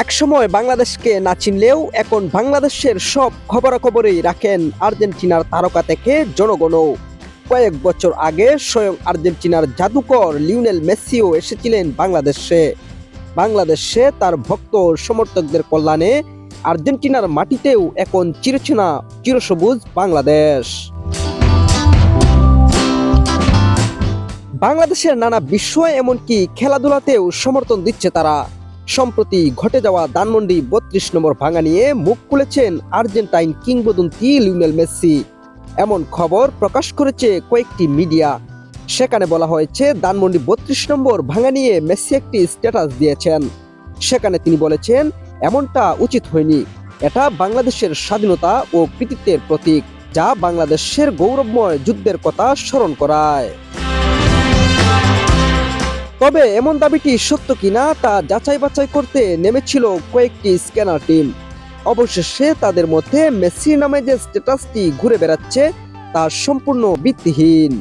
একসময় বাংলাদেশকে না চিনলেও এখন বাংলাদেশের সব খবরাখবরেই রাখেন আর্জেন্টিনার তারকা থেকে জনগণও। কয়েক বছর আগে স্বয়ং আর্জেন্টিনার জাদুকর লিওনেল মেসিও এসেছিলেন বাংলাদেশে। বাংলাদেশে তার ভক্ত সমর্থকদের কল্যাণে আর্জেন্টিনার মাটিতেও এখন চিরচেনা, চিরসবুজ বাংলাদেশ। বাংলাদেশের নানা বিষয় এমনকি খেলাধুলাতেও সমর্থন দিচ্ছে তারা। সম্প্রতি ঘটে যাওয়া ধানমন্ডি বত্রিশ নম্বর ভাঙা নিয়ে মুখ খুলেছেন আর্জেন্টাইন কিংবদন্তি লিউনেল মেসি। এমন খবর প্রকাশ করেছে কয়েকটি মিডিয়া। সেখানে বলা হয়েছে, ধানমন্ডি বত্রিশ নম্বর ভাঙা নিয়ে মেসি একটি স্ট্যাটাস দিয়েছেন। সেখানে তিনি বলেছেন, এমনটা উচিত হয়নি। এটা বাংলাদেশের স্বাধীনতা ও কৃতিত্বের প্রতীক, যা বাংলাদেশের গৌরবময় যুদ্ধের কথা স্মরণ করায়। তবে এমন দাবিটি সত্য কিনা তা যাচাই বাছাই করতে নেমেছিল কয়েকটি স্ক্যানার টিম। অবশেষে তাদের মধ্যে মেসি নামে যে স্ট্যাটাসটি ঘুরে বেড়াচ্ছে, তা সম্পূর্ণ ভিত্তিহীন।